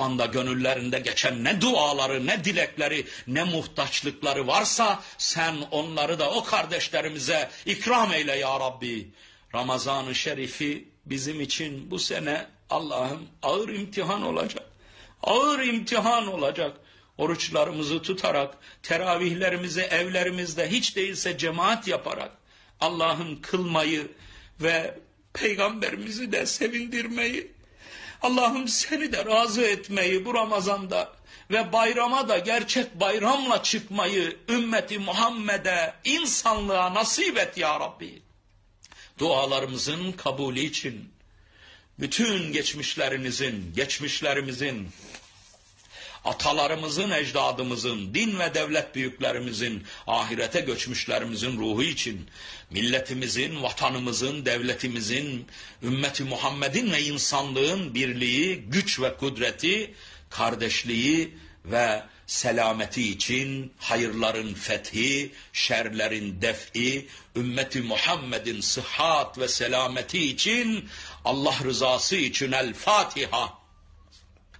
anda gönüllerinde geçen ne duaları, ne dilekleri, ne muhtaçlıkları varsa sen onları da o kardeşlerimize ikram eyle ya Rabbi. Ramazan-ı Şerif'i bizim için bu sene Allah'ım ağır imtihan olacak. Ağır imtihan olacak. Oruçlarımızı tutarak, teravihlerimizi evlerimizde hiç değilse cemaat yaparak Allah'ım kılmayı ve peygamberimizi de sevindirmeyi Allah'ım seni de razı etmeyi bu Ramazan'da ve bayrama da gerçek bayramla çıkmayı ümmeti Muhammed'e, insanlığa nasip et ya Rabbi. Dualarımızın kabulü için, bütün geçmişlerinizin, geçmişlerimizin, atalarımızın, ecdadımızın, din ve devlet büyüklerimizin, ahirete göçmüşlerimizin ruhu için, milletimizin, vatanımızın, devletimizin, ümmeti Muhammed'in ve insanlığın birliği, güç ve kudreti, kardeşliği ve selameti için hayırların fethi, şerlerin def'i, ümmeti Muhammed'in sıhhat ve selameti için, Allah rızası için El Fatiha.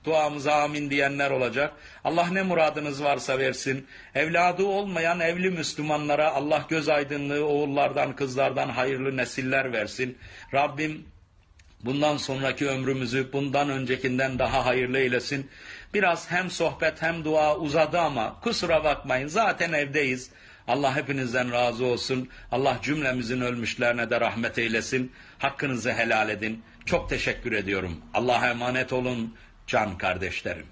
Duamıza amin diyenler olacak. Allah ne muradınız varsa versin. Evladı olmayan evli Müslümanlara Allah göz aydınlığı oğullardan kızlardan hayırlı nesiller versin. Rabbim bundan sonraki ömrümüzü bundan öncekinden daha hayırlı eylesin. Biraz hem sohbet hem dua uzadı ama kusura bakmayın zaten evdeyiz. Allah hepinizden razı olsun. Allah cümlemizin ölmüşlerine de rahmet eylesin. Hakkınızı helal edin. Çok teşekkür ediyorum. Allah'a emanet olun can kardeşlerim.